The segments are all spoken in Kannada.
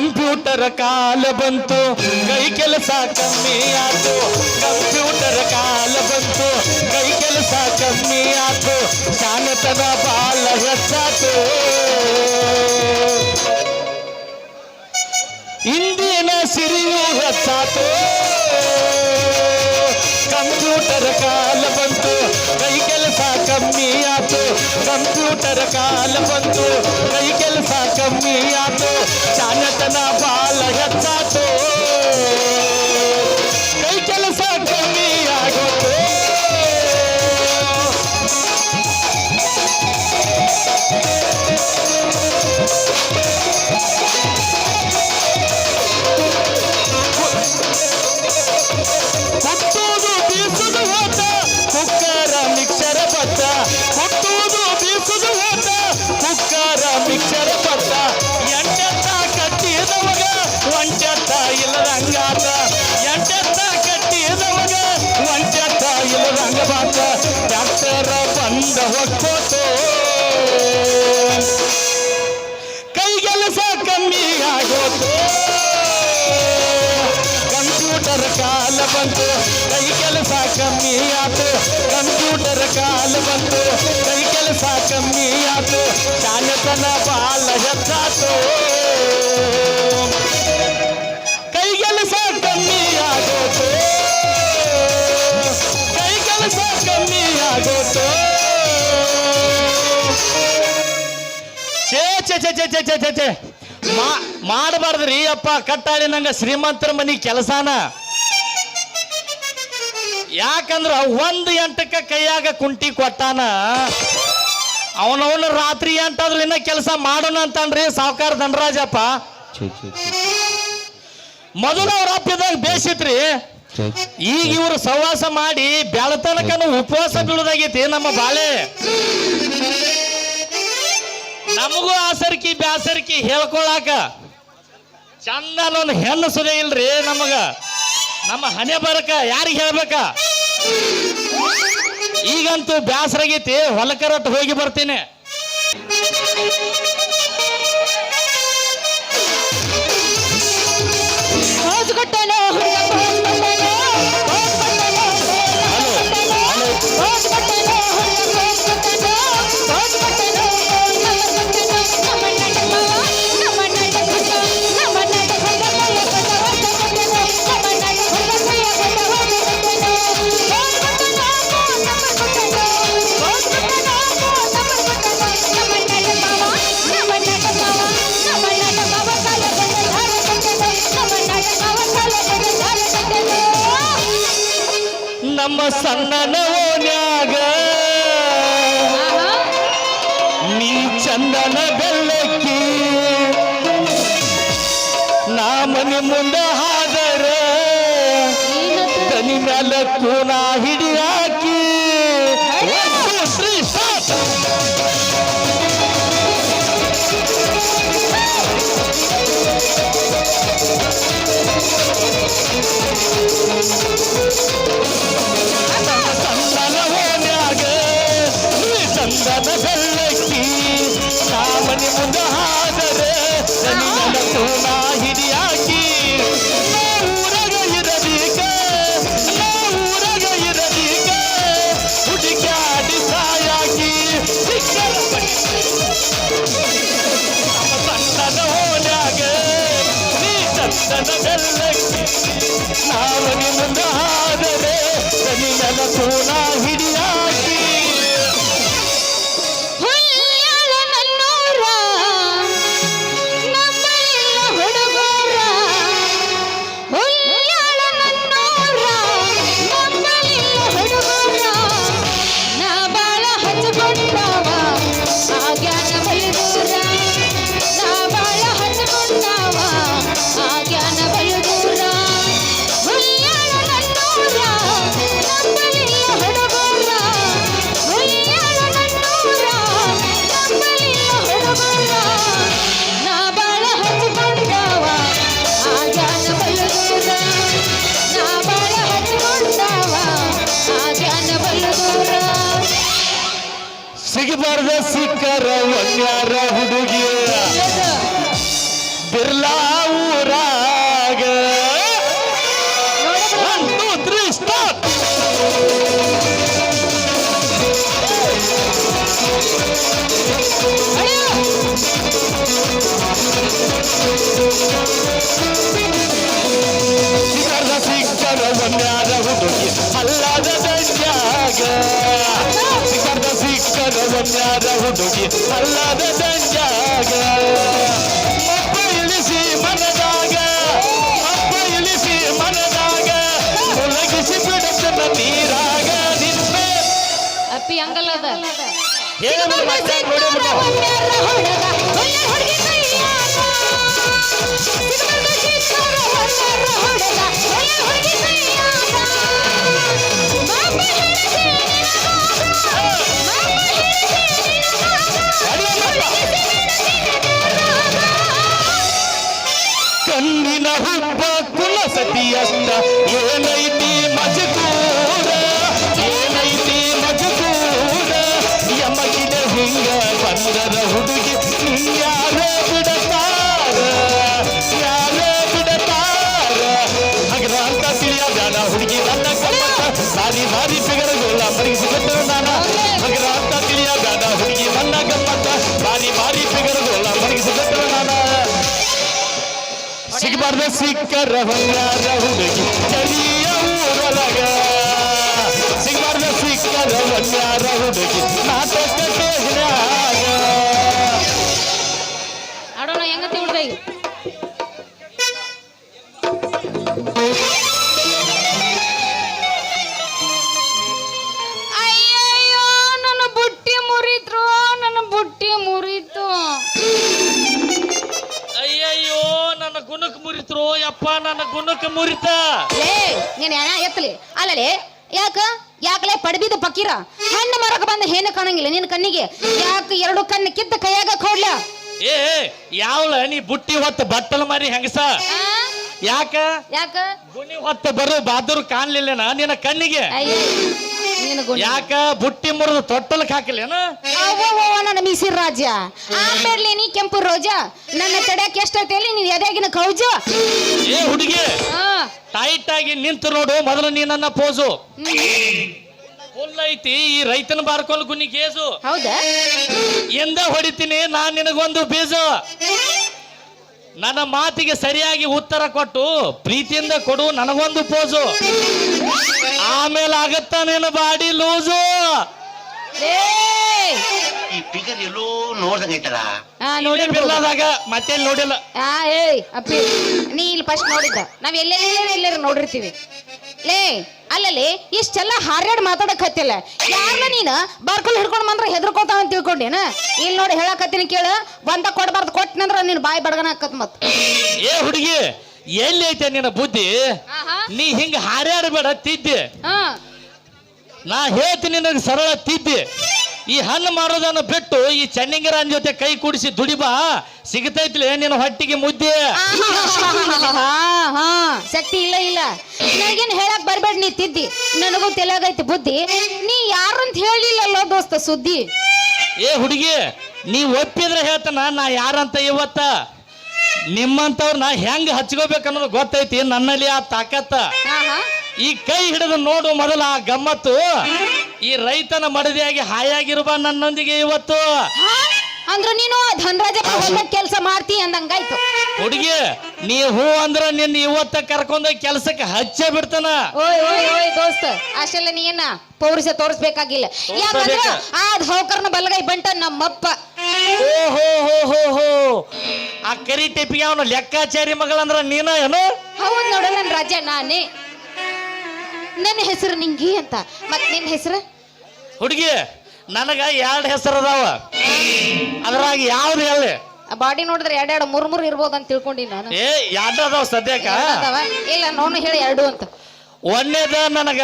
ಕಂಪ್ಯೂಟರ್ ಕಾಲ ಬಂತು, ಕೈ ಕೆಲಸ ಕಮ್ಮಿ ಆತು ಕಂಪ್ಯೂಟರ್ ಕಾಲ ಬಂತು, ಕೈ ಕೆಲಸ ಕಮ್ಮಿ ಆತು ಶಾನತನ ಬಾಳ ಹೆಚ್ಚಾತು ಇಂದಿನ ಸಿರಿಯು ಹೆಚ್ಚಾತು ಕಂಪ್ಯೂಟರ್ ಕಾಲ ಬಂತು ಕಮ್ಮಿ ಆತು ಕಂಪ್ಯೂಟರ್ ಕಾಲ ಬಂತು ಕೈ ಕೆಲಸ ಕಮ್ಮಿ ಆತು ಚಾನತನ ಬಾಳ ಹೆಚ್ಚಾತು ಕಂಪ್ಯೂಟರ್ ಕಾಲ ಬಂತು ಕೈ ಕೆಲಸ ಕಮ್ಮಿ ಆತು ಕಂಪ್ಯೂಟರ್ ಕಾಲ ಬಂತು ಕೈ ಕೆಲಸ ಕಮ್ಮಿ ಆತು ಜಾಣತನ ಬಾಲ ಹೆಚ್ಚಾತು ಕೈ ಕೆಲಸ ಕಮ್ಮಿ ಆಗೋತು ಕೈ ಕೆಲಸ ಕಮ್ಮಿ ಆಗೋತು ಚೇ ಚೇ ಚೇ ಚೇ ಚೇ ಚೇ ಚೇ ಮಾಡಬಾರ್ದ್ರಿ ಅಪ್ಪ ಕಟ್ಟಾಳಿನಂಗ ಶ್ರೀಮಂತರ ಮನೆ ಕೆಲಸನ ಯಾಕಂದ್ರ ಒಂದು ಎಂಟಕ್ಕ ಕೈಯಾಗ ಕುಂಟಿ ಕೊಟ್ಟಾನ ಅವನವನ ರಾತ್ರಿ ಎಂಟಾದ್ರೂ ಇನ್ನ ಕೆಲಸ ಮಾಡೋಣ ಅಂತನ್ರಿ ಸಾವುಕಾರ ಧನರಾಜಪ್ಪ. ಮೊದಲು ಅವ್ರ ಅಪ್ಪಿದಾಗ ಬೇಸಿತ್ರಿ. ಈಗ ಇವರು ಸಹವಾಸ ಮಾಡಿ ಬೆಳತನಕನು ಉಪವಾಸ ಬೀಳುದಾಗೈತಿ ನಮ್ಮ ಬಾಳೆ. ನಮಗೂ ಆಸರ್ಕಿ ಬ್ಯಾಸರ್ಕಿ ಹೇಳ್ಕೊಳಾಕ. ಅನ್ನೋ ಹೆಣ್ಣು ಸುದೇ ಇಲ್ರಿ ನಮಗ. ನಮ್ಮ ಹಣೆ ಬರಕ ಯಾರಿಗೆ ಹೇಳ್ಬೇಕ? ಈಗಂತೂ ಬ್ಯಾಸರಾಗೈತಿ ಹೊಲಕರಟ್ಟು ಹೋಗಿ ಬರ್ತೀನಿ. ಹೋಸ್ಕೊಟ್ಟೆನೋ ಬಂಗಾರ ಹುಡುಗಿ ಬಿರ್ಲಾ ಊರಾಗ ಒನ್ ಟೂ ಸ್ಟಾರ್ಟ್ ಹುಡುಗಿ ಅಲ್ಲದ ದಂಜಾಗ ಅಪ್ಪ ಇಳಿಸಿ ಮನದಾಗ ಅಪ್ಪ ಇಳಿಸಿ ಮನದಾಗ ಮುಳಗಿಸಿ ಬಿಡುತ್ತದ ನೀರಾಗ ನಿನ್ನ. ಅಪ್ಪಿ ಹಂಗಲ್ಲದ ಮತ್ತೆ ನೋಡಿ ಸಿಕ್ಕರ ಹೊಂಗಾರ ಹುಡುಗಿ ಊರೊಳಗ. ಹುಡುಗಿ ನಾಟಕ ಯಾಕ? ಯಾಕಲೇ ಪಡಬಿದ ಪಕ್ಕೀರ ಹಣ್ಣು ಮರಕ ಬಂದ ಹೇನ ಕಾಣಂಗಿಲ್ಲ ನಿನ್ನ ಕಣ್ಣಿಗೆ. ಯಾಕ ಎರಡು ಕಣ್ಣು ಕಿತ್ತ ಕೈಯಾಗ ಕೊಡ್ಲ? ಏ ಯಾವಳ ನೀ ಬುಟ್ಟಿ ಹೊತ್ತ ಬಟ್ಟಲ್ ಮಾರಿ ಹೆಂಗಸ? ಯಾಕ? ಯಾಕ? ಗುಣಿ ಹೊತ್ತ ಬರು ಬಾದರು ಕಾಣ್ಲಿಲ್ಲನ ನಿನ್ನ ಕಣ್ಣಿಗೆ? ಯಾಕ? ಬುಟ್ಟಿ ಮುರಿದು ತೊಟ್ಟಲಕ್ ಹಾಕಿಲ್ಲೇನ? ನನ್ನ ಮೀಸಿರ್ ರಾಜ ಆಮೇಲೆ ನೀ ಕೆಂಪು ರೋಜ. ನನ್ನ ತಡ್ಯಾಕ ಎಷ್ಟೈತೆ ನೀನ್ ಎದ್ಯಾಗಿನ ಕೌಜ? ಏ ಹುಡುಗಿ. ಟೈಟ್ ಆಗಿ ನಿಂತು ನೋಡು ಮೊದಲು ನೀ ನನ್ನ ಪೋಸು. ಐತಿ ಈ ರೈತನ ಬಾರ್ಕೊಂಡು ಗುನಿ ಗೇಜು ಹೌದಾ? ಎಂದ ಹೊಡಿತೀನಿ ನಾನ್ ನಿನಗೊಂದು ಬೀಜು. ನನ್ನ ಮಾತಿಗೆ ಸರಿಯಾಗಿ ಉತ್ತರ ಕೊಟ್ಟು ಪ್ರೀತಿಯಿಂದ ಕೊಡು ನನಗೊಂದು ಪೋಸು. ಆಮೇಲೆ ಆಗತ್ತ ನಿನ್ನ ಬಾಡಿ ಲೂಸು! ಈ ಫಿಗರ್ ಎಲ್ಲೋ ನೋಡ್ದಂಗೈತಲ್ಲ ಆ ನೋಡಿ. ಬಿರ್ಲಾದಾಗ ಮತ್ತೆ ನೋಡಿಲ್ಲ. ಆ ಏಯ್ ಅಪ್ಪಿ ನೀ ಇಲ್ಲಿ ಫಸ್ಟ್ ನೋಡಿದ್ದ. ನಾವ್ ಎಲ್ಲೆಲ್ಲ ಎಲ್ಲರ ನೋಡಿರ್ತೀವಿ. ಲೇ ಅಲ್ಲಲ್ಲಿ ಇಷ್ಟೆಲ್ಲ ಹಾರ್ಯಾಡ್ ಮಾತಾಡಕ್ ಹತ್ತಿಲ್ಲ ಯಾರನ್ನ ನೀನು? ಬಾರ್ಕಲ್ ಹಿಡ್ಕೊಂಡ್ ಬಂದ್ರೆ ಹೆದರ್ಕೋತಾವ ಅಂತ ತಿಳ್ಕೊಂಡೇನ? ಇಲ್ಲಿ ನೋಡಿ ಹೇಳಕತ್ತೀನಿ ಕೇಳು. ಒಂದ ಕೊಡ್ಬಾರ್ದು ಕೊಟ್ಟನಂದ್ರ ನೀನ್ ಬಾಯಿ ಬಡಗನ ಹಾಕತ್ ಮತ್. ಏ ಹುಡುಗಿ ಎಲ್ಲಿ ಐತೆ ನಿನ್ನ ಬುದ್ಧಿ? ನೀ ಹಿಂಗ ಹಾರ್ಯಾಡಬೇಡ ತಿದ್ದಿ. ಹಾ. ನಾ ಹೇಳ್ತೀನಿ ನನಗೆ ಸರಳ ತಿದ್ದಿ. ಈ ಹಣ್ಣು ಮಾರೋದನ್ನು ಬಿಟ್ಟು ಈ ಚೆನ್ನಿಂಗರನ್ ಜೊತೆ ಕೈ ಕೂಡಿಸಿ ದುಡಿಬಾ ಸಿಗತೈತಿಲ್ಲ ನಿನ್ನ ಹೊಟ್ಟಿಗೆ ಮುದ್ದೆ. ಹಾ ಹಾ ಶಕ್ತಿ ಇಲ್ಲ ಇಲ್ಲ. ನನಗೇನು ಹೇಳಕ್ ಬರ್ಬೇಡ ನೀ ತಿದ್ದಿ. ನನಗೂ ತೆಲಾಗೈತಿ ಬುದ್ಧಿ. ನೀ ಯಾರಂತ ಹೇಳಿಲ್ಲಲ್ಲ ದೋಸ್ತ ಸುದ್ದಿ. ಏ ಹುಡುಗಿ ನೀ ಒಪ್ಪಿದ್ರೆ ಹೇಳ್ತಾನ ನಾ ಯಾರಂತ ಇವತ್ತ? ನಿಮ್ಮಂತವ್ರನ್ನ ಹೆಂಗ್ ಹಚ್ಕೋಬೇಕನ್ನೋದು ಗೊತ್ತೈತಿ ನನ್ನಲ್ಲಿ ಆ ತಾಕತ್ತ. ಈ ಕೈ ಹಿಡಿದು ನೋಡು ಮೊದಲ ಆ ಗಮ್ಮತ್ತು. ಈ ರೈತನ ಮಡದಿಯಾಗಿ ಹಾಯಾಗಿರುವ ನನ್ನೊಂದಿಗೆ ಇವತ್ತು. ಅಂದ್ರೆ ನೀನು ಧನರಾಜ ಕೆಲಸ ಮಾಡ್ತಿ ಅಂದಂಗಾಯ್ತು. ಹುಡುಗಿ ನೀ ಹೂ ಅಂದ್ರ ನಿನ್ನ ಇವತ್ತ ಕರ್ಕೊಂಡ ಕೆಲ್ಸಕ್ಕೆ ಹಚ್ಚೇ ಬಿಡ್ತಾನ. ಓಯ್ ಓಯ್ ಓಯ್ ದೋಸ್ತ ಅಷ್ಟೆಲ್ಲ ನೀನ ಪೌರುಷ ತೋರಿಸ್ಬೇಕಾಗಿಲ್ಲ. ಯಾಕಂದ್ರ ಆ ಹೌಕರ್ನ ಬಲಗೈ ಬಂಟ ನಮ್ಮಪ್ಪ. ಓ ಹೋ ಹೋ ಹೋ. ಆ ಕರಿ ಟೈಪಿಗೆ ಅವನು ಲೆಕ್ಕಾಚಾರಿ ಮಗಳಂದ್ರ ನೀನ ಏನು? ಹೌದು ನೋಡ ನನ್ ರಾಜ ನಾನೇ. ನನ್ನ ಹೆಸರು ನಿಂಗಿ ಅಂತ. ಮತ್ ನಿನ್ ಹೆಸರು? ಹುಡುಗಿ ನನಗ ಎರಡು ಹೆಸರು ಅದಾವ. ಅದ್ರಾಗ ಯಾವ್ದು ಹೇಳಿ. ಬಾಡಿ ನೋಡಿದ್ರೆ ಎರಡೆರಡು ಮೂರ್ ಮೂರ್ ಇರ್ಬೋದು ಅಂತ ತಿಳ್ಕೊಂಡಿ ನಾನು. ಏ ಎರಡು ಅದಾವ ಸದ್ಯಕ್ಕ. ಅದಾವ? ಇಲ್ಲ ನೋನು ಹೇಳಿ ಎರಡು ಅಂತ. ಒಂದೇದ ನನಗ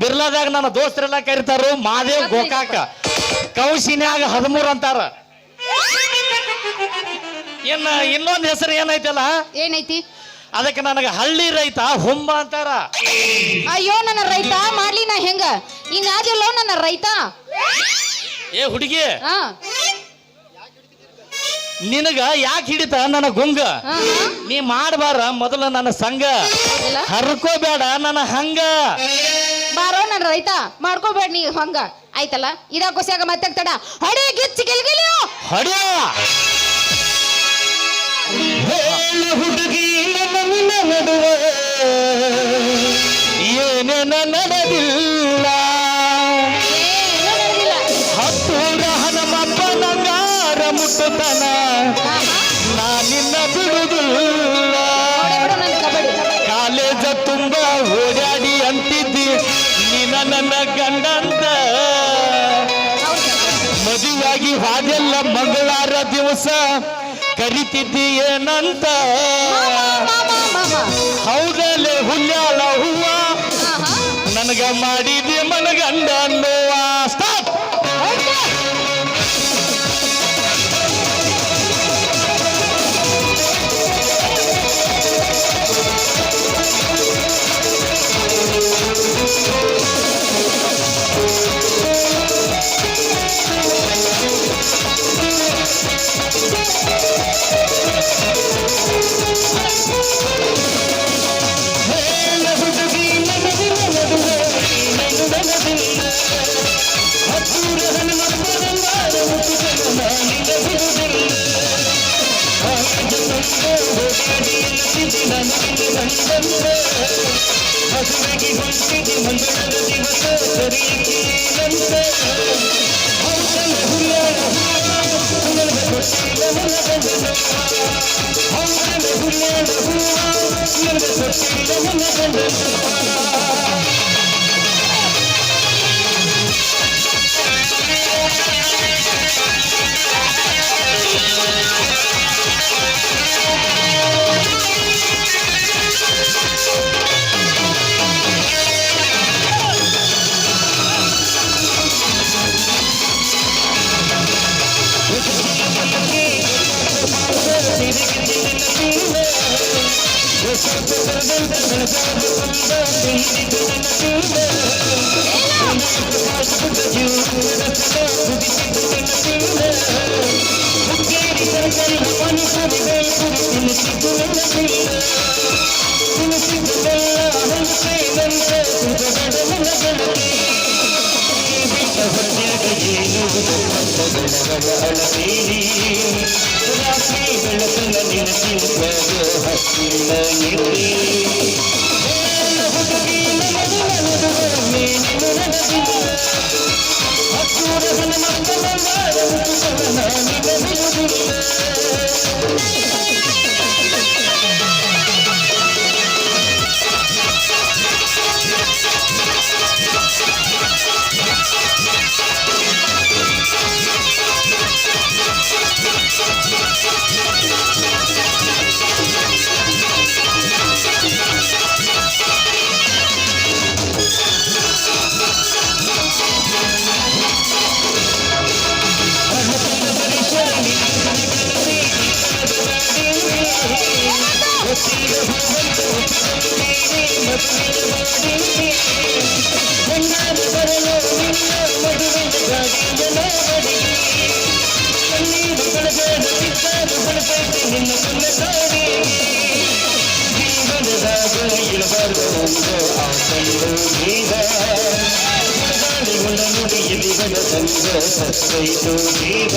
ಬಿರ್ಲಾದಾಗ ನನ್ನ ದೋಸ್ತರೆಲ್ಲ ಕರಿತಾರು ಮಾದೇವ್ ಗೋಕಾಕ. ಕೌಶಿನ್ಯಾಗ ಹದಿಮೂರು ಅಂತಾರ. ಇನ್ನ ಇನ್ನೊಂದು ಹೆಸರು ಏನೈತಲ್ಲ? ಏನೈತಿ? ಅದಕ್ಕೆ ನನಗೆ ಹಳ್ಳಿ ರೈತ ಹುಂಬ ಅಂತಾರ. ಅಯ್ಯೋ ನನ್ನ ರೈತ ಮಾಡ್ಲಿ ನಾ ಹೆಂಗ? ಇನ್ನಾದಿಲ್ಲೋ ನನ್ನ ರೈತ. ಏ ಹುಡುಗಿ ಹಾ. ನಿನಗ ಯಾಕೆ ಹಿಡಿತ ನನ್ನ ಗುಂಗ. ನೀ ಮಾಡಬಾರ ಮೊದಲು ನನ್ನ ಸಂಘ? ಹರ್ಕೋಬೇಡ ನನ್ನ ಹಂಗ. ಬಾರೋ ನನ್ನ ರೈತ ಮಾಡ್ಕೋಬೇಡ ನೀ ಹಂಗ. ಆಯ್ತಲ್ಲ? ಇದ ಖುಷಿಯಾಗ ಮತ್ತೆ ತಡ. ಹೊಡೆ ಗಿಚ್ಚಿ ಗೆಲ್ಗಿಲಿಯೋ ಹೊಡಿಯ. ನಡುವೆ ಏನೇನ ನಡೆದಿಲ್ಲ. ಹತ್ತೂರ ಹನುಮಪ್ಪ ನಂಗಾರ ಮುಟ್ಟತನ. ನಾ ನಿನ್ನ ಬಿಡುದಿಲ್ಲ ನೋಡೇ ಬಿಡು ನನ್ನ ಕಬಡ್ಡಿ ಕಾಲೇಜ ತುಂಬ ಓಡಾಡಿ ಅಂತಿದ್ದಿ ನೀನ ನನ್ನ ಗಂಡಂತ. ಮದುವಾಗಿ ಹಾಗೆಲ್ಲ ಮಂಗಳವಾರ ದಿವಸ ಕರಿತಿದ್ದಿ ಏನಂತ ಹುಲ್ಯಾಳ ಹೂವ. ನನಗ ಮಾಡಿದೆ ಮನಗಂಡ ಸ್ಟಾಪ್ ಹೌದಾ? ಹೇಳ ನಿನ್ನ ಗಂಡಂತ. ಮದುವೆಗೆ ಹೊಂಟಿದ್ದಿ ಮಂಗಳದ ದಿವಸ ಸರಿಯಂತ ಹೌದಲ್ಲ ಹುಲ್ಯಾಳ ಹೂವ, ನನಗೆ ಕೊಟ್ಟಿಲ್ಲ ನನ್ನ ಗಂಡನ. ಹೌದಲ್ಲ ಸತ್ತೈತು ಹೂವ,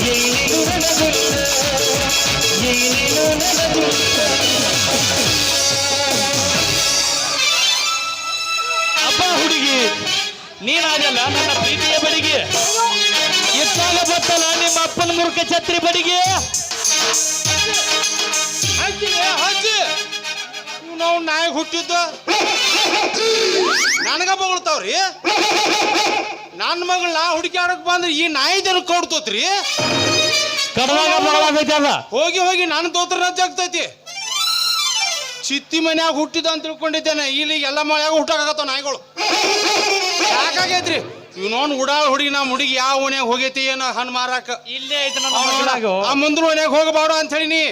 ನನಗೆ ಕೊಟ್ಟಿಲ್ಲ ನನ್ನ ಗಂಡನ. ಅಪ್ಪ ಹುಡುಗಿ ನೀನಾಗಲ್ಲ ನನ್ನ ಪ್ರೀತಿಯ ಬಡಿಗೆ ಇತ್ತಾಗ ಬತ್ತಲ್ಲ ನಿಮ್ಮ ಅಪ್ಪನ ಮುರುಕ ಛತ್ರಿ ಬಡಿಗೆ ಹಚ್ಚಿಲೆ ಹಚ್ಚಿ ನಾವು ನಾಯಿಗೆ ಹುಟ್ಟಿದ್ದು? ನನಗ ಬೊಗಳ್ತಾವ್ರಿ? ನನ್ನ ಮಗಳ ನಾ ಹುಡುಕ್ಯಾಡಕ್ ಬಂದ್ರೆ ಈ ನಾಯಿ ಜನ ಕೊಡ್ತೋತ್ರಿ? ಕಡದಾಗ ಬರಲಾಗೈತೆ ಅದ. ಹೋಗಿ ಹೋಗಿ ನನ್ನ ತೋತ್ರ ರಜೆ ಆಗ್ತೈತಿ. ಚಿತ್ತಿ ಮನ್ಯಾಗ ಹುಟ್ಟಿದ ಅಂತ ತಿಳ್ಕೊಂಡಿದ್ದೇನೆ. ಇಲ್ಲಿ ಎಲ್ಲ ಮನ್ಯಾಗ ಹುಟ್ಟಾಕತ್ತಾವ ನಾಯಿಗಳು. ಯಾಕಾಗೈತ್ರಿ? ಇವನೋನ್ ಉಡಾಳ ಹುಡುಗಿ ನಮ್ಮ ಹುಡುಗಿ ಯಾವ ಓನ್ಯಾಗ ಹೋಗೈತಿ ಏನೋ ಹಣ್ಣು ಮಾರಾಕ. ಇಲ್ಲೇ ಐತೆ. ಆ ಮುಂದ್ರ ಓನ್ಯಾಗ ಹೋಗಬಾರ್ದು ಅಂತ ಹೇಳಿನಿ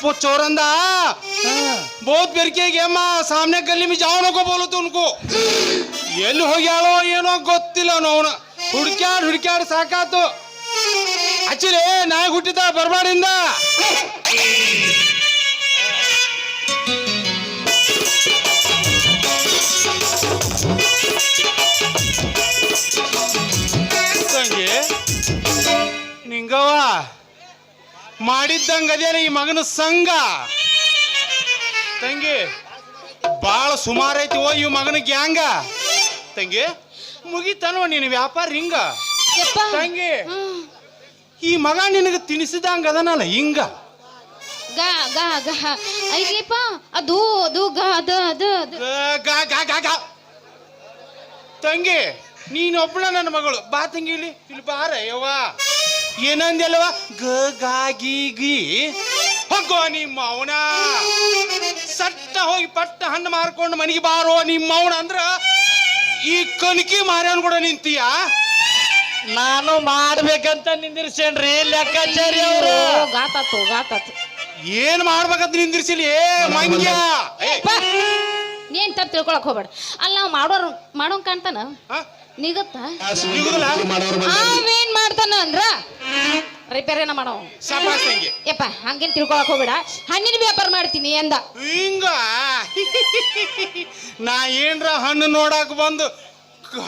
ಪು ಚೋರಂದ. ಬಹುತ್ ಬೆರ್ಕೆಗೆ ಅಮ್ಮ ಸಾಮ್ನೆ ಗಲ್ಲಿ ಮಿ ಜಾವ ಬೋಲತ್ತು ಉನ್ಕೋ ಎಲ್ಲಿ ಹೋಗ್ಯಾಳೋ ಏನೋ ಗೊತ್ತಿಲ್ಲ ಅವನು ಹುಡ್ಕ್ಯಾಡ್ ಹುಡ್ಕ್ಯಾಡ್ ಸಾಕಾತು. ಹಚ್ಚಿರಿ ನಾಯಿ ಹುಟ್ಟಿದ ಬರಬಾಡಿಂದ ನಿಂಗವ್ವ. ಮಾಡಿದ್ದಂಗ ಅದೇನ ಈ ಮಗನ ಸಂಘ? ತಂಗಿ ಬಾಳ ಸುಮಾರೈತಿ ಐತಿ ಓ ಈ ಮಗನ ಗ್ಯಾಂಗ. ತಂಗಿ ಮುಗಿತನೋ ನೀನು ವ್ಯಾಪಾರ ಹಿಂಗ? ತಂಗಿ ಈ ಮಗ ನಿನಗೆ ತಿನಿಸಿದಂಗ ಅದನಲ್ಲ ಹಿಂಗ? ಗ ಗ ಗ. ಐತ್ಲಿಪ್ಪ ಅದು ಅದು ಗ ಅದ ಅದ ಅದ ಗ- ಗ- ಗ- ಗ- ಗ. ತಂಗಿ ನೀನೊಬ್ಳ ನನ್ನ ಮಗಳು. ಬಾ ತಂಗಿ ಇಲ್ಲಿ. ಇಲ್ಲಿ ಬಾರ ಯವ್ವ ಏನಂದೆಲ್ಲವ ಗ ಗಾ ಗಿ ಗಿ. ಹೋಗೋ ನಿಮ್ಮ ಅವನ. ಸಟ್ಟ ಹೋಗಿ ಪಟ್ಟ ಹಣ್ಣು ಮಾರ್ಕೊಂಡು ಮನೆಗೆ ಬಾರೋ ನಿಮ್ಮ ಅವನ ಅಂದ್ರ ಈ ಕನಕಿ ಮಾರ್ಯಾನ್ ಕೂಡ ನಿಂತೀಯ? ನಾನು ಮಾಡ್ಬೇಕಂತ ನಿಂದಿರ್ಸೇನ್ರಿ ಲೆಕ್ಕಾಚಾರಿ ಅವರು. ಗಾತಾತು ಗಾತಾತು. ಏನ್ ಮಾಡ್ಬೇಕಂತ ನಿಂದಿರ್ಸಿಲಿ? ಏ ಮಂಗ್ಯ. ಏ, ತರ್ ನೀನ್ ತಪ್ಪು ತಿಳ್ಕೊಳಕ್ ಹೋಗ್ಬೇಡ. ಅಲ್ಲ ನಾವು ಮಾಡೋರು ಮಾಡೋಂಗ್ ಕಾಣ್ತಾನ? ಹ? ನಿಗತ್ತ? ಅವೇನ್ ಮಾಡ್ತಾನ ಅಂದ್ರ? ಏನ ಮಾಡೋ. ಶಾಬಾಸ್ ತಂಗಿ. ಯಪ್ಪ ಹಂಗೇನ್ ತಿಳ್ಕೊಳಕ್ ಹೋಗ್ಬೇಡ. ಹಣ್ಣಿನ ವ್ಯಾಪಾರ ಮಾಡ್ತೀನಿ ಎಂದ. ಹಿಂಗ? ನಾ ಏನ್ರ ಹಣ್ಣು ನೋಡಕ್ ಬಂದು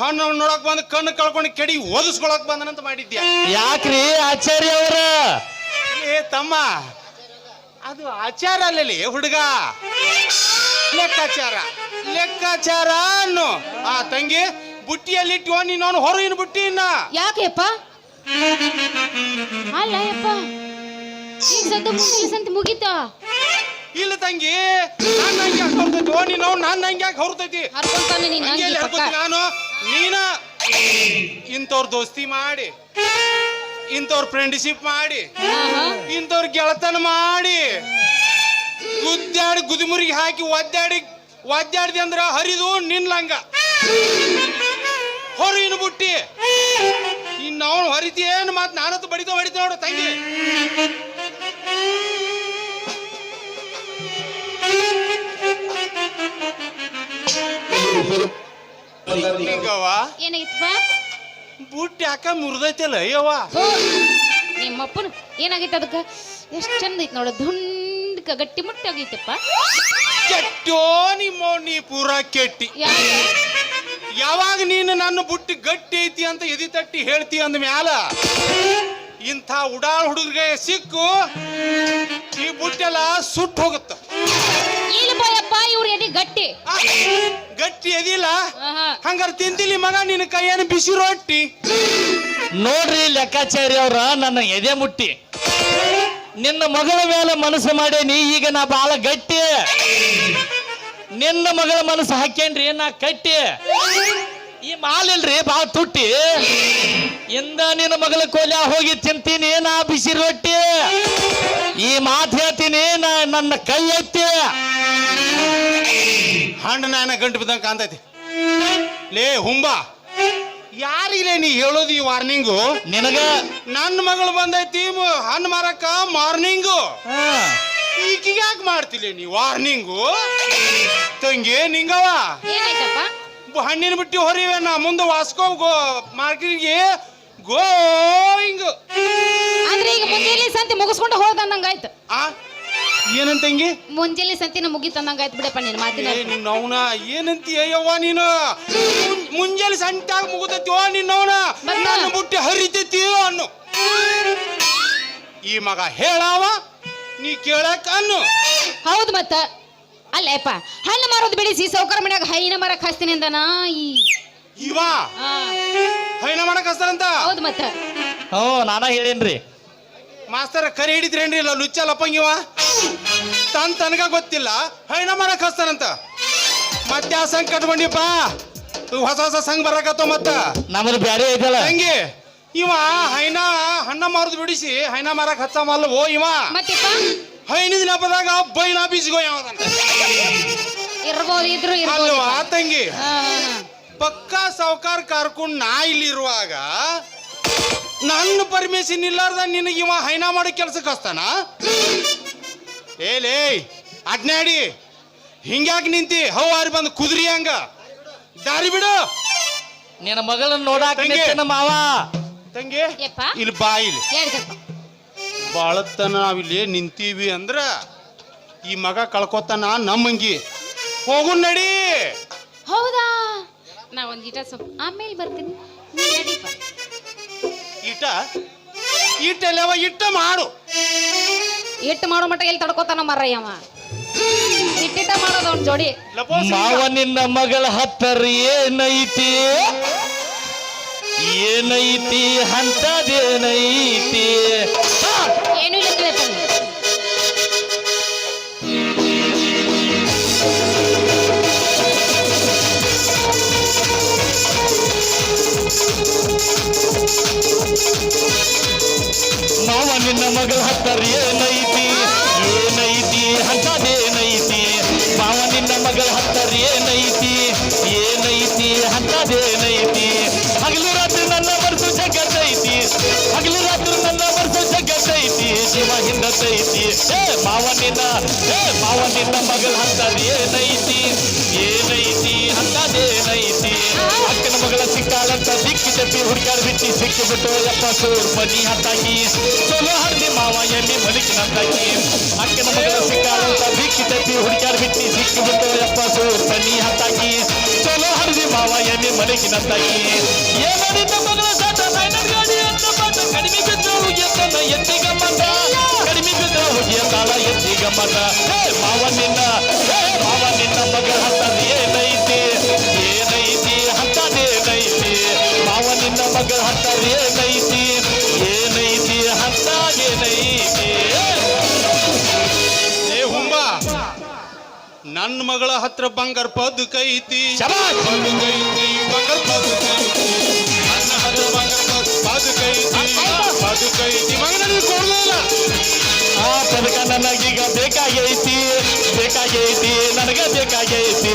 ಹಣ್ಣು ನೋಡಕ್ ಬಂದು ಕಣ್ಣು ಕಳ್ಕೊಂಡು ಕೆಡಿ ಓದಿಸ್ಕೊಳಕ್ ಬಂದನಂತ ಮಾಡಿದ್ಯಾ? ಯಾಕ್ರಿ? ಆಚಾರ್ಯ ಅವ್ರ? ಏ ತಮ್ಮ. ಅದು ಆಚಾರ ಅಲ್ಲಲ್ಲಿ ಹುಡುಗ. ಲೆಕ್ಕಾಚಾರ. ಲೆಕ್ಕಾಚಾರ ಅನ್ನು ಆ ತಂಗಿ ಬುಟ್ಟಿಯಲ್ಲಿ ಇಟ್ಟು ನೀನು ಅವನು ಹೊರಗಿನ ಬುಟ್ಟಿ ಇನ್ನ ಯಾಕೆಪ್ಪ? ಅಲ್ಲ ಯಪ್ಪ. ಈಗ ಸದ್ದ ಮುಂದಿನ ಸಂತಿ ಮುಗೀತ? ಇಲ್ಲ ತಂಗಿ ನನ್ನ ಹಂಗೆ ಯಾಕೆ ಹೊರ್ತೈತಿ ಓ ನೀನು ನನ್ನ ಹಂಗೆ ಯಾಕೆ ಹೊರ್ತೈತಿ ಹರ್ಕೊಂತಾನೆ ನೀನ್ ಹಂಗೆ ಹಂಗೆ ಪಕ್ಕ. ನಾನು? ನೀನ? ಇಂಥವ್ರ ದೋಸ್ತಿ ಮಾಡಿ. ಇಂಥವ್ರ ಫ್ರೆಂಡ್ಶಿಪ್ ಮಾಡಿ. ಆಹಾ. ಇಂಥವ್ರ ಗೆಳತನ ಮಾಡಿ. ಗುದ್ದಾಡಿ ಗುದಿಮುರಿಗೆ ಹಾಕಿ ಒದ್ದಾಡಿ ಒದ್ದಾಡ್ದಿ ಅಂದ್ರ ಹರಿದು ಹೊರಿನ ಬುಟ್ಟಿ. ಇನ್ನು ಅವನು ಹರಿತಿ ಏನು ಮಾತು ನಾನಂತೂ ಬಡಿತ ಬಡಿತ ನೋಡು ತಂಗಿ. ಏನಾಗಿತ್ತಪ್ಪ ಬುಟ್ಟಿ ಯಾಕ ಮುರಿದೈತಲ್ಲ ಅಯ್ಯವ್ವ. ನಿಮ್ಮಪ್ಪನ ಏನಾಗೈತೆ ಅದಕ್ಕೆ? ಎಷ್ಟು ಚಂದ ಐತೆ ನೋಡು ದುಂಡ್ಕ ಗಟ್ಟಿ ಮುಟ್ಟಿ ಆಗೈತಪ್ಪ ಕೆಟ್ಟೋ ನಿಮ್ಮ ನೀ ಪೂರ ಕೆಟ್ಟಿ. ಯಾವಾಗ ನೀನು ನನ್ನ ಬುಟ್ಟಿ ಗಟ್ಟಿ ಐತಿ ಅಂತ ಎದಿ ತಟ್ಟಿ ಹೇಳ್ತಿ ಅಂದ ಮ್ಯಾಲ? ಇಂಥ ಉಡಾಳ್ ಹುಡುಗರಿಗೆ ಸಿಕ್ಕು ಈ ಬುಟ್ಟೆಲ್ಲ ಸುಟ್ಟು ಹೋಗುತ್ತ. ಇಲ್ಲಪ್ಪ ಇವ್ರು ಎದಿ ಗಟ್ಟಿ. ಆ, ಗಟ್ಟಿ ಎದಿಲ್ಲ? ಆಹಾ. ಹಂಗಾರ ತಿಂತಿಲಿ ಮಗ ನಿನ್ನ ಕೈಯನ್ನು ಬಿಸಿ ರೊಟ್ಟಿ. ನೋಡ್ರಿ ಲೆಕ್ಕಾಚಾರಿ ಅವ್ರ ನನ್ನ ಎದೆ ಮುಟ್ಟಿ. ನಿನ್ನ ಮಗಳ ಮೇಲೆ ಮನಸ್ಸು ಮಾಡೇನಿ ಈಗ ನಾ ಬಾಳ ಗಟ್ಟಿ. ನಿನ್ನ ಮಗಳ ಮನಸ್ಸು ಹಾಕೇನ್ರಿ ನಾ ಕಟ್ಟಿ. ಈ ಮಾಲಿಲ್ರಿ ಬಾ ತುಟ್ಟಿ. ಇಂದ ನಿನ್ನ ಮಗಳ ಕೋಲ ಹೋಗಿ ತಿಂತೀನಿ ನಾ ಬಿಸಿ ರೊಟ್ಟಿ. ಈ ಮಾತು ಹೇಳ್ತೀನಿ ನಾ ನನ್ನ ಕೈ ಎತ್ತಿ. ಹಣ್ಣು ನಾನು ಗಂಟು ಬಿದ್ದಂಗೆ ಕಾಣ್ತೈತಿ. ಲೇ ಹುಂಬಾ. ಯಾರಿಲ್ಲ ನೀ ಹೇಳೋದು ಈ ವಾರ್ನಿಂಗು ನಿನಗ ನನ್ನ ಮಗಳು ಬಂದೈತಿ ಮ- ಹಣ್ಣು ಮಾರಕ್ಕ ಮಾರ್ನಿಂಗು ಹಾ. ಈಕಿಗೆ ಯಾಕೆ ಮಾಡ್ತಿಲ್ಲ ನೀ ವಾರ್ನಿಂಗು ತಂಗಿ ನಿಂಗವ? ಏನಾಯ್ತಪ್ಪ? ಹಣ್ಣಿನ ಬಿಟ್ಟು ಹೊರಿವೆ ನಾ ಮುಂದೆ ವಾಸ್ಕೋ ಗೋ ಮಾರ್ಕೆಟ್ಗೆ ಗೋಯಿಂಗ್ ಅಂದ್ರೆ ಈಗ ಮುಂಜಾನೆ ಸಂತಿ ಮುಗಿಸ್ಕೊಂಡು ಹೋದ ಅನ್ನಂಗಾಯ್ತು. ಆ? ಏನಂತ ತಂಗಿ? ಮುಂಜಾನೆ ಸಂತಿನ ಮುಗಿತು ಅನ್ನಂಗಾಯ್ತು ಬಿಡಪ್ಪ ನಿನ್ನ ಮಾತಿನ. ನಿನ್ನವನ ಏನಂತಿ ಅಯ್ಯವ್ವ ನೀನು? ಮುಂ- ಮುಂಜಾನೆ ಸಂಟಾಗ ಮುಗುದೈತಿ ಓ ನಿನ್ನವನ ಮತ್ತ? ನನ್ನ ಬುಟ್ಟಿ ಹರಿತೈತಿ ಅನ್ನು. ಈ ಮಗ ಹೇಳಾವ? ನೀ ಕೇಳಕ್ ಅನ್ನು. ಹೌದು ಮತ್ತ. ಅಲ್ಲಪ್ಪ ಹಣ್ಣು ಮಾರೋದು ಬಿಡಿಸಿ ಸೌಕರ್ ಮನ್ಯಾಗ ಹೈನ ಮರಕ್ ಹಚ್ತೀನಿ ಅಂದನ ಈ ಇವ? ಆ, ಹೈನ ಮಾಡಕ್ ಹಸ್ತಾರಂತ ಹೌದು ಮತ್ತ. ಹ್ಞೂ ನಾನ ಹೇಳೇನ್ರಿ. ಮಾಸ್ತರ ಕರಿ ಹಿಡಿದ್ರೇನ್ರಿ ಇಲ್ಲ ಲುಚ್ಚ ಲಪ್ಪಂಗಿವ ತನ್ ತನಗ ಗೊತ್ತಿಲ್ಲ ಹೈನ ಮಾಡಕ್ ಹಸ್ತಾರಂತ ಮತ್ತೆ ಆ ಸಂಘ ಕಟ್ಕೊಂಡಿಪ್ಪ ಹೊಸ ಹೊಸ ಸಂಘ ಬರಕತ್ತವ ಮತ್ತ? ನಮ್ಮದು ಬ್ಯಾರೆ ಐತಲ್ಲ. ತಂಗಿ ಇವ ಹೈನಾ ಹಣ್ಣ ಮಾರುದು ಬಿಡಿಸಿ ಹೈನಾ ಮಾರಕ್ ಹಚ್ಚಮಲ್ಲ ಓ ಇವ. ಮತ್ತಿಪ್ಪ? ಹೈನಿದ ನೆಪದಾಗ ಬೈನ ಬೀಸ್ಗೋ ಯಾವದನ್ನ ಇರ್ಬೋದು ಇದ್ರು ಇರ್ಬೋದು. ಅಲ್ವಾ ತಂಗಿ. ಹಾ, ಹಾ. ಪಕ್ಕಾ ಸಾವ್ಕಾರ ಕರ್ಕೊಂಡು ನಾ ಇಲ್ಲಿರುವಾಗ ನನ್ನ ಪರ್ಮಿಷನ್ ಇಲ್ಲಾರ್ದ ನಿನಗೆ ಇವ ಹೈನಾ ಮಾಡೋ ಕೆಲ್ಸಕ್ಕೆ ಹಸ್ತಾನ ಏಲೇ ಅಡ್ನಾಡಿ ಹಿಂಗ್ಯಾಕೆ ನಿಂತಿ? ಹೌ ಆರಿ ಬಂದು ಕುದ್ರಿ ಹಂಗ. ದಾರಿ ಬಿಡು. ನಿನ್ನ ಮಗಳನ್ನ ನೋಡಾಕ ನಮ್ಮ ನಿಂತೇನ ಮಾವ. ತಂಗಿ ಯಪ್ಪ. ಇಲ್ಲಿ ಬಾ ಇಲ್ಲಿ. ಬಾಳತನ ನಾವಿಲ್ಲಿ ನಿಂತೀವಿ ಅಂದ್ರ ಈ ಮಗ ಕಳ್ಕೊತಾನ ನಮ್ಮಂಗಿ. ಹೋಗು ನಡಿ. ಹೌದಾ? ನಾ ಒಂದ್ ಗೀಟ ಆಮೇಲೆ ಬರ್ತೀನಿ. ನೀ ನಡೀಪ ಈಟ? ಇಟ್ಟಲ್ಲವ ಇಟ್ಟ ಮಾಡು. ಇಟ್ಟ ಮಾಡೋ ಮಟ್ಟ ಎಲ್ಲಿ ತಡ್ಕೋತಾನ ಮರಯ್ಯವ ಇಟ್ಟಿಟ್ಟ ಮಾಡೋದು ಅವ್ನ ಜೋಡಿ. ಲಪೋಸ್. ಮಾವ ನಿನ್ನ ಮಗಳ ಹತ್ತರ ಏನೈತಿ ಏನೈತಿ ಅಂತದೇನೈತಿ ಏನು ಇಲ್ಲ ತಿಳಿತಾನೆ ಮಾವ ನಿನ್ನ ಮಗಳ ಹತ್ತರ ಏನೈತಿ? ಏನೈತಿ ಅಂತದೇನೈತಿ ಮಾವ ನಿನ್ನ ಮಗಳ ಹತ್ತರ ಏನೈತಿ? ಏನೈತಿ ಅಂತದೇನೈತಿ ಜೀವ ಹಿಂದತೈತಿ ಏ ಮಾವ ನಿನ್ನ ಏ ಮಾವ ನಿನ್ನ ಮಗಳ ಹಂತದ ಏನೈತಿ? ಏನೈತಿ ಹಂತದೇನೈತಿ ಅಕ್ಕನ ಮಗಳ ಸಿಕ್ಕಾಳಂತ ದಿಕ್ಕಿ ತಪ್ಪಿ ಹುಡುಗಾಡ್ ಬಿಟ್ಟು, ಸಿಕ್ಕಿ ಬಿಟ್ಟು ಯಪ್ಪ ಸೂರ್ ಮನಿ ಹತ್ತಾಕಿ. ಚಲೋ ಹರ್ದಿ ಮಾವ ಎಮ್ಮಿ ಮಲಿಕಿನಂತಾಕಿ ಅಕ್ಕನ ಮಗಳ ಸಿಕ್ಕಾಳಂತ ದಿಕ್ಕಿ ತಪ್ಪಿ ಹುಡುಗಾಡ್ ಬಿಟ್ಟು, ಸಿಕ್ಕಿ ಬಿಟ್ಟು ಯಪ್ಪ ಸೂರ್ ಮನಿ ಹತ್ತಾಕಿ. ಚಲೋ ಹರ್ದಿ ಮಾವ ಎಮ್ಮಿ ಮಲಿಕಿನಂತಾಕಿ ಏನಿದ್ದ ಮಗಳ ಸಾಟ ಅಂತ ಎತ್ತಿಗ ಮತ ಕಡಿಮೆ ಬಿದ್ದ ಹೋಗಿ ತಾಳ ಎತ್ತಿಗ ಮತ ಮಾವ ನಿನ್ನ ಮಾವ ನಿನ್ನ ಮಗ ಹತ್ತದ ಏನೈತಿ ಏನೈತಿ ಹತ್ತದೇನೈತಿ ಮಾವ ನಿನ್ನ ಮಗ ಹತ್ತದ ಏನೈತಿ ಏನೈತಿ ಹತ್ತದೇನೈತಿ ಏ ಹುಂಬ ನನ್ನ ಮಗಳ ಹತ್ರ ಬಂಗಾರ ಪದಕೈತಿ. ಶಬಾಷ್! ಆ ಪದಕ ನನಗೀಗ ಬೇಕಾಗೈತಿ ಬೇಕಾಗೈತಿ ನನಗ ಬೇಕಾಗೈತಿ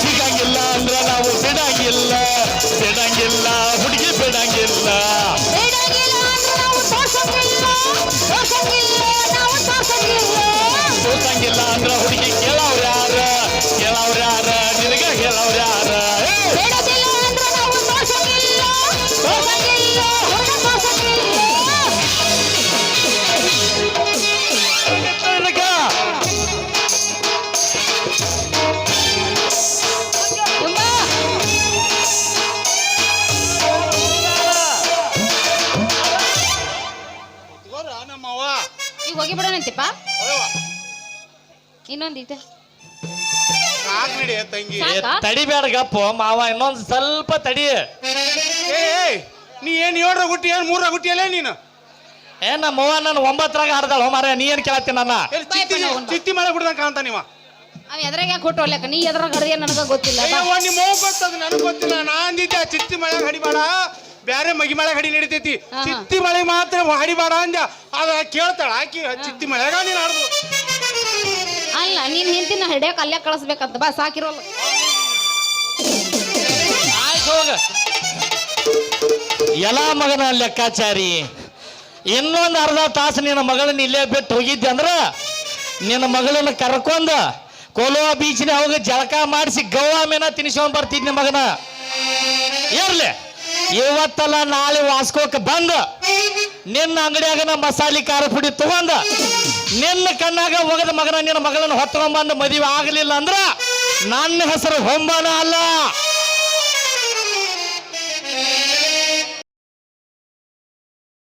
ಸಿಗಂಗಿಲ್ಲ ಅಂದ್ರ ನಾವು ಬಿಡಂಗಿಲ್ಲ ಬಿಡಂಗಿಲ್ಲ ಹುಡುಗಿ ಬಿಡಂಗಿಲ್ಲ ತೋರ್ಸಂಗಿಲ್ಲ ಅಂದ್ರ ಹುಡುಗಿ ಸಾಕ್ ನಡಿ ತಂಗಿ. ಏ, ಸಾಕಾ? ತಡಿಬೇಡ ಗಪ್ಪ. ಮಾವ ಇನ್ನೊಂದ್ ಸ್ವಲ್ಪ ತಡಿ. ಏ ಏಯ್, ನೀ ಏನ್ ಏಳ್ರ ಗುಟ್ಟಿ ಏನ್ ಮೂರ ಗುಟ್ಟಿ ಅಲ್ಲೇ ನೀನು? ಏ ನಮ್ಮ ಅವ್ವ ನಾನು ಒಂಬತ್ತರಾಗ ಹಾಡ್ದಾಳ. ಮಾರ ನೀ ಏನ್ ಕೇಳತ್ತಿ ನನ್ನ? ಎಲ್ಲಿ ಚಿತ್ತಿ ಚಿತ್ತಿ ಮಳೆ ಬಿಡ್ದಂಗ ಕಾಣ್ತಾ ನೀವ ಅವ್ ಎದ್ರಾಗ ಯಾಕೆ ಕೊಟ್ಟು ನೀ ಎದ್ರಾಗ ಹಡ್ದೆ ನನಗ ಗೊತ್ತಿಲ್ಲ. ಬಾ. ಅಯ್ಯವ್ವ ನಿಮ್ಮ ಅವ್ವ ಗೊತ್ತದ ನನಗೆ ಗೊತ್ತಿಲ್ಲ. ನಾ ಅಂದಿದ್ದೆ ಆ ಚಿತ್ತಿ ಮಳೆ ಹಡಿಬೇಡ. ಬ್ಯಾರೆ ಮಗಿ ಮಳೆ ಹಡಿ ನಡಿತೈತಿ. ಹಾ. ಚಿತ್ತಿ ಮಳೆ ಮಾತ್ರ ಹಡಿಬೇಡ ಅಂದ ಅದ ಕೇಳ್ತಾಳ ಆಕಿ ಚಿತ್ತಿ ಮಳೆಗ ನೀನ್ ಆಡ್ದು ಅಲ್ಲ, ನೀನ್ ಹೆಂಡತಿನ ಹಿಡಿಯಕ್ ಅಲ್ಲೇ ಕಳಿಸ್ಬೇಕಂತ. ಬಾ ಸಾಕಿರೋಲ್ಲ ಎಲ್ಲ ಮಗನ ಲೆಕ್ಕಾಚಾರಿ. ಇನ್ನೊಂದು ಅರ್ಧ ತಾಸು ನಿನ್ನ ಮಗಳನ್ನ ಇಲ್ಲೇ ಬಿಟ್ಟು ಹೋಗಿದ್ದೆ ಅಂದ್ರೆ ನಿನ್ನ ಮಗಳನ್ನ ಕರ್ಕೊಂಡು ಕೋಲೋ ಬೀಚ್ನ ಹೋಗಿ ಜಳಕ ಮಾಡಿಸಿ ಗೌವಾ ಮೀನ ತಿನ್ಸ್ಕೊಂಡ್ ಬರ್ತಿದ್ನಿ ಮಗನ. ಇರ್ಲಿ. ಇವತ್ತಲ್ಲ ನಾಳೆ ವಾಸ್ಕೋಕ್ ಬಂದ. ನಿನ್ನ ಅಂಗಡಿಯಾಗನ ಮಸಾಲೆ ಖಾರ ಪುಡಿ ತಗೊಂಡ ನಿನ್ನ ಕಣ್ಣಾಗ ಒಗದ ಮಗನ ನಿನ್ನ ಮಗಳನ್ನ ಹೊತ್ಕೊಂಬಂದು ಮದುವೆ ಆಗಲಿಲ್ಲ ಅಂದ್ರ ನನ್ನ ಹೆಸರು ಹೊಂಬನ ಅಲ್ಲ.